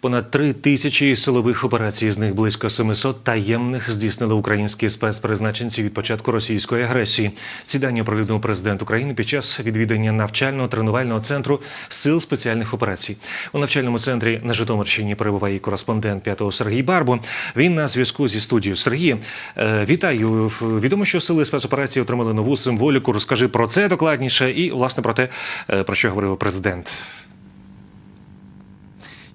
Понад три тисячі силових операцій, з них близько 700 таємних здійснили українські спецпризначенці від початку російської агресії. Ці дані оприлюднив президент України під час відвідання навчального тренувального центру сил спеціальних операцій. У навчальному центрі на Житомирщині перебуває кореспондент п'ятого Сергій Барбо. Він на зв'язку зі студією. Сергій, е, вітаю. Відомо, що сили спецоперації отримали нову символіку. Розкажи про це докладніше і власне про те, е, про що говорив президент.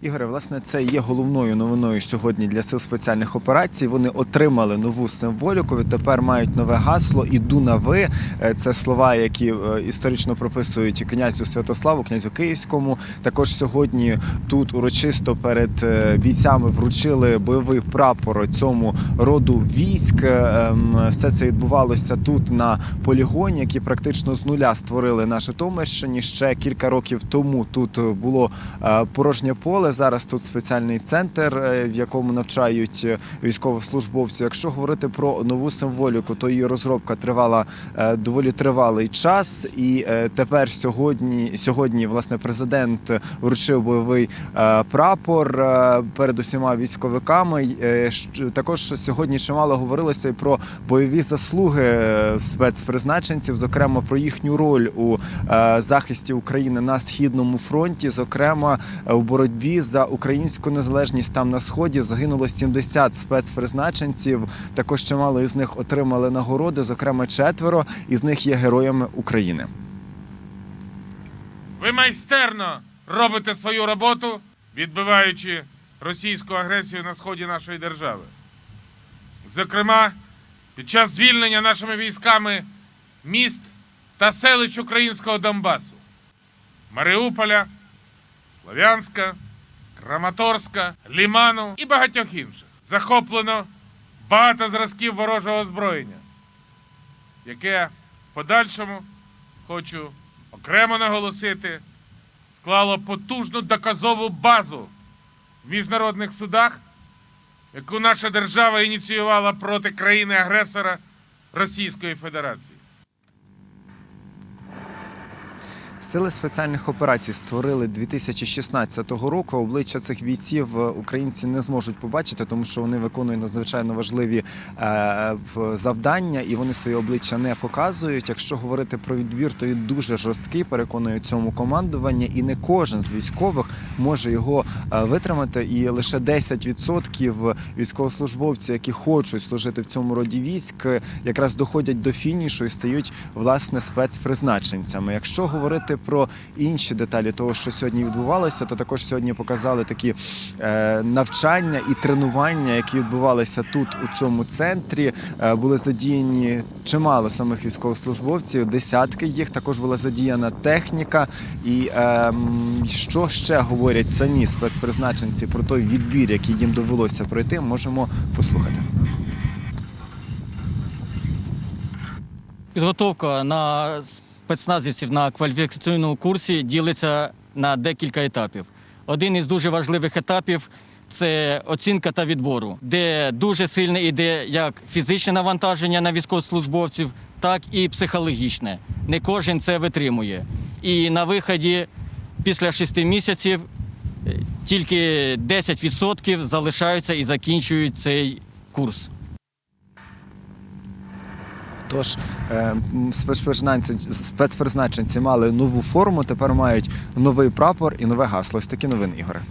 Ігоре, власне, це є головною новиною сьогодні для сил спеціальних операцій. Вони отримали нову символіку. Відтепер мають нове гасло Іду на ви. Е, Це слова, які е, історично прописують князю Святославу, князю Київському. Також сьогодні тут урочисто перед е, бійцями вручили бойовий прапор цьому роду військ. Ем, Все це відбувалося тут на полігоні, який практично з нуля створили на Житомирщині. Ще кілька років тому тут було порожнє поле. Зараз тут спеціальний центр, е, в якому навчають військовослужбовців. Якщо говорити про нову символіку, то її розробка тривала е, доволі тривалий час. І е, тепер сьогодні, сьогодні, власне, президент вручив бойовий прапор перед усіма військовиками. Також сьогодні чимало говорилося і про бойові заслуги спецпризначенців, зокрема про їхню роль у захисті України на східному фронті, зокрема у боротьбі за українську незалежність там на сході загинуло 70 спецпризначенців. Також чимало із них отримали нагороди, зокрема четверо із них є героями України. Ви майстерно робите свою роботу, відбиваючи російську агресію на сході нашої держави. Зокрема, під час звільнення нашими військами міст та селищ українського Донбасу, Маріуполя, Слов'янська, Краматорська, Ліману і багатьох інших. Захоплено багато зразків ворожого озброєння, яке в подальшому хочу окремо наголосити, склало потужну доказову базу в міжнародних судах, яку наша держава ініціювала проти країни-агресора Російської Федерації. Сили спеціальних операцій створили 2016 року. Обличчя цих бійців е, українці не зможуть побачити, тому що вони виконують надзвичайно важливі е, завдання і вони свої обличчя не показують. Якщо говорити про відбір, то він дуже жорсткий, переконує цьому командування, і не кожен з військових може його е, витримати. І лише 10% військовослужбовців, які хочуть служити в цьому роді військ, якраз доходять до фінішу і стають власне спецпризначенцями. Якщо говорити про інші деталі того, що сьогодні відбувалося, то також сьогодні показали такі е, навчання і тренування, які відбувалися тут у цьому центрі. Е, були задіяні чимало самих військовослужбовців, десятки їх. Також була задіяна техніка. І е, що ще говорять самі спецпризначенці про той відбір, який їм довелося пройти, можемо послухати. Підготовка на спецназівців на кваліфікаційному курсі ділиться на декілька етапів. Один із дуже важливих етапів це оцінка та відбору, де дуже сильне іде як фізичне навантаження на військовослужбовців, так і психологічне. Не кожен це витримує. І на виході після шести місяців е, тільки 10% залишаються і закінчують цей курс. Тож е, спецпризначенці, мали нову форму, тепер мають новий прапор і нове гасло. Ось такі новини, Ігоре.